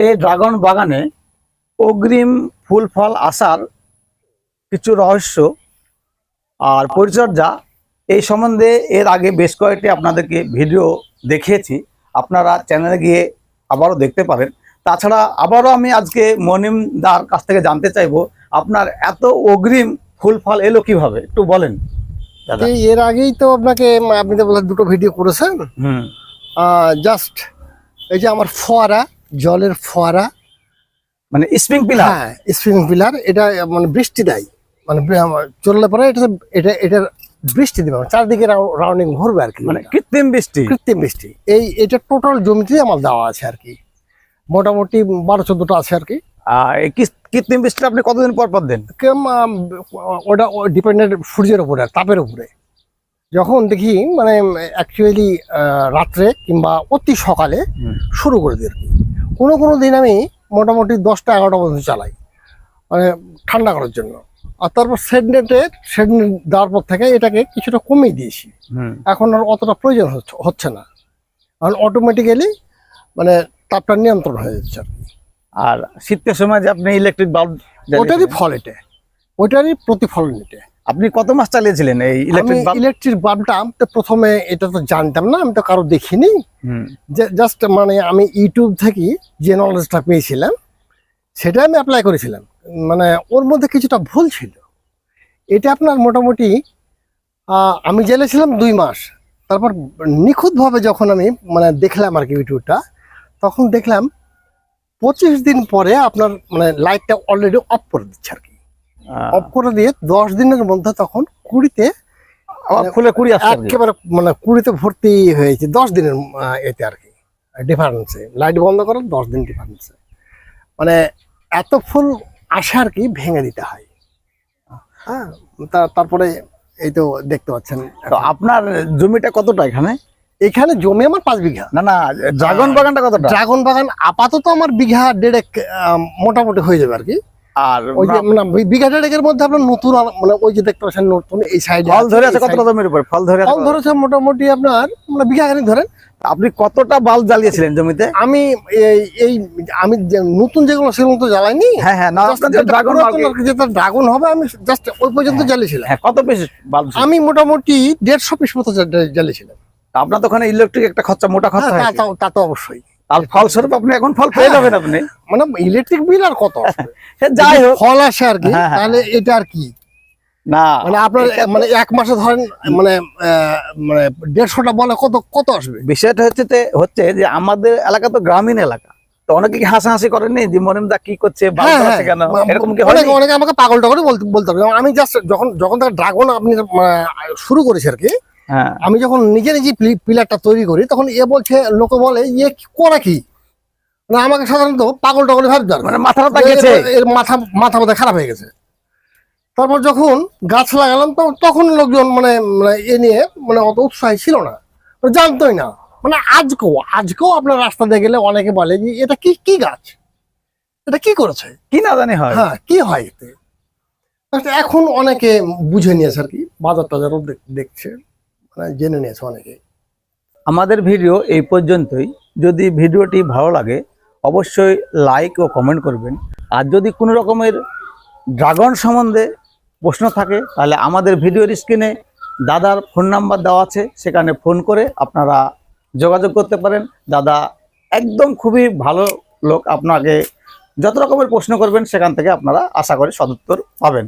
এই ড্রাগন বাগানে অগ্রিম ফুল ফল আসার কিছু রহস্য আর পরিচর্যা এই সম্বন্ধে এর আগে বেশ কয়েকটি আপনাদেরকে ভিডিও দেখিয়েছি। আপনারা চ্যানেলে গিয়ে আবারও দেখতে পারেন তাছাড়া আবারও আমি আজকে মনিম দার কাছ থেকে জানতে চাইব আপনার এত অগ্রিম ফুল ফল এলো কীভাবে? একটু বলেন এর আগেই তো আপনাকে আপনি তো বলে দুটো ভিডিও করেছেন। হুম। জাস্ট এই যে আমার ফোয়ারা জলের ফোয়ারা। মানে স্প্রিং পিলার হ্যাঁ স্প্রিং পিলার এটা মানে বৃষ্টি দেয়। মানে চললে পরে এটা এটা এটার বৃষ্টি দেবে। মানে চারদিকে রাউন্ডিং ঘুরবে আর কি। মানে কৃত্রিম বৃষ্টি? কৃত্রিম বৃষ্টি। এই এটা টোটাল জমিতে আমার দেওয়া আছে আর কি। মোটামুটি বারো চোদ্দটা আছে আর কি। কৃত্রিম বৃষ্টি আপনি কতদিন পর পর দেন? ওটা ডিপেন্ডেন্ট সূর্যের উপরে তাপের উপরে। যখন দেখি মানে অ্যাকচুয়ালি রাত্রে কিংবা অতি সকালে শুরু করে দিই আর কি। কোনো কোনো দিন আমি মোটামুটি দশটা এগারোটা পর্যন্ত চালাই। মানে ঠান্ডা করার জন্য। আর তারপর সেডনেটে সেডনেট দেওয়ার পর থেকে এটাকে কিছুটা কমিয়ে দিয়েছি। এখন আর অতটা প্রয়োজন হচ্ছে না। কারণ অটোমেটিক্যালি মানে তাপটা নিয়ন্ত্রণ হয়ে যাচ্ছে আর কি। আর শীতের সময় যে আপনি ইলেকট্রিক বাল্ব ওটারই ফল এটা। ওটারই প্রতিফলন এটা। আপনি কত মাস চালিয়েছিলেন এই ইলেকট্রিক ইলেকট্রিক বাল্বটা আমি তো প্রথমে এটা তো জানতাম না আমি তো কারও দেখিনি। জাস্ট মানে আমি ইউটিউব থেকে যে নলেজটা পেয়েছিলাম সেটা আমি অ্যাপ্লাই করেছিলাম। মানে ওর মধ্যে কিছুটা ভুল ছিল। এটা আপনার মোটামুটি আমি জেলেছিলাম দুই মাস। তারপর নিখুঁতভাবে যখন আমি মানে দেখলাম আর কি ইউটিউবটা তখন দেখলাম পঁচিশ দিন পরে আপনার মানে লাইটটা অলরেডি অফ করে দিচ্ছে আর কি। অফ করে দিয়ে দশ দিনের মধ্যে তখন কুড়িতে ফুলে কুড়ি আসছে একেবারে মানে কুড়িতে ভর্তি হয়েছে দশ দিনের এতে আর কি। ডিফারেন্সে লাইট বন্ধ করার দশ দিন ডিফারেন্সে মানে এত ফুল আসে আর কি ভেঙে দিতে হয়। হ্যাঁ তারপরে এই তো দেখতে পাচ্ছেন আপনার জমিটা কতটা এখানে? এখানে জমি আমার পাঁচ বিঘা। না না ড্রাগন বাগানটা কতটা? ড্রাগন বাগান আপাতত আমার বিঘা দেড়েক মোটামুটি হয়ে যাবে আর কি। আর মানে বিঘা দেড়েকের মধ্যে আপনার নতুন মানে ওই যে দেখতে পাচ্ছেন নতুন এই সাইডে ফল ধরে আছে কতটা জমির উপর? ফল ধরে ফল ধরেছে মোটামুটি আপনার মানে বিঘা খানিক ধরেন। আপনি কতটা বাল্ব জ্বালিয়েছিলেন জমিতে? আমি এই আমি নতুন যেগুলো সেগুলো তো জ্বালাইনি। হ্যাঁ হ্যাঁ ড্রাগন যেটা ড্রাগন হবে আমি জাস্ট ওই পর্যন্ত জ্বালিয়েছিলাম। হ্যাঁ কত পিস বাল্ব আমি মোটামুটি দেড়শো পিস মতো জ্বা- জ্বালিয়েছিলাম। আপনার তো ওখানে ইলেকট্রিক একটা খরচা মোটা খরচা হ্যাঁ, তো- তা তো অবশ্যই। আর ফলস্বরূপ আপনি এখন ফল পেয়ে যাবেন আপনি। মানে ইলেকট্রিক বিল আর কত যাই হোক। ফল আসে আর কি হ্যাঁ, হ্যাঁ। তাহলে এটা আর কি? না। মানে আপনার মানে এক মাসে ধরেন মানে মানে দেড়শোটা বলে কত কত আসবে? বিষয়টা হচ্ছে যে হচ্ছে যে আমাদের এলাকা তো গ্রামীণ এলাকা। তো অনেকে কি হাসাহাসি করেনি যে মনিম দা কি করছে হ্যাঁ, কেন? হ্যাঁ, এরকম কি অনেকে অনেকে আমাকে পাগল টাগল বলতে বলতে হবে। আমি জাস্ট যখন যখন তার ড্রাগন আপনি শুরু করেছি আর কি হ্যাঁ আমি যখন নিজে নিজে পিলারটা তৈরি করি তখন এ বলছে লোকে বলে ইয়ে করা কি? না আমাকে সাধারণত পাগল টাগল ভাবতে মানে গেছে? এর মাথা মাথা মাথা খারাপ হয়ে গেছে। তারপর যখন গাছ লাগালাম তো তখন লোকজন মানে মানে এ নিয়ে মানে অত উৎসাহী ছিল না। মানে জানতোই না। মানে আজকেও আজকেও আপনার রাস্তা দিয়ে গেলে অনেকে বলে যে এটা কি কি গাছ? এটা কি করেছে? কি না জানি হয়। হ্যাঁ কি হয় এতে? এখন অনেকে বুঝে নিয়েছে আর কি বাজার টাজারও দেখ- দেখছে। জেনে নিয়েছে অনেকে আমাদের ভিডিও এই পর্যন্তই। যদি ভিডিওটি ভালো লাগে, অবশ্যই লাইক ও কমেন্ট করবেন। আর যদি কোনো রকমের ড্রাগন সম্বন্ধে প্রশ্ন থাকে, তাহলে আমাদের ভিডিওর স্ক্রিনে দাদার ফোন নাম্বার দেওয়া আছে। সেখানে ফোন করে আপনারা যোগাযোগ করতে পারেন। দাদা একদম খুবই ভালো লোক। আপনাকে যত রকমের প্রশ্ন করবেন, সেখান থেকে আপনারা আশা করি সদুত্তর পাবেন।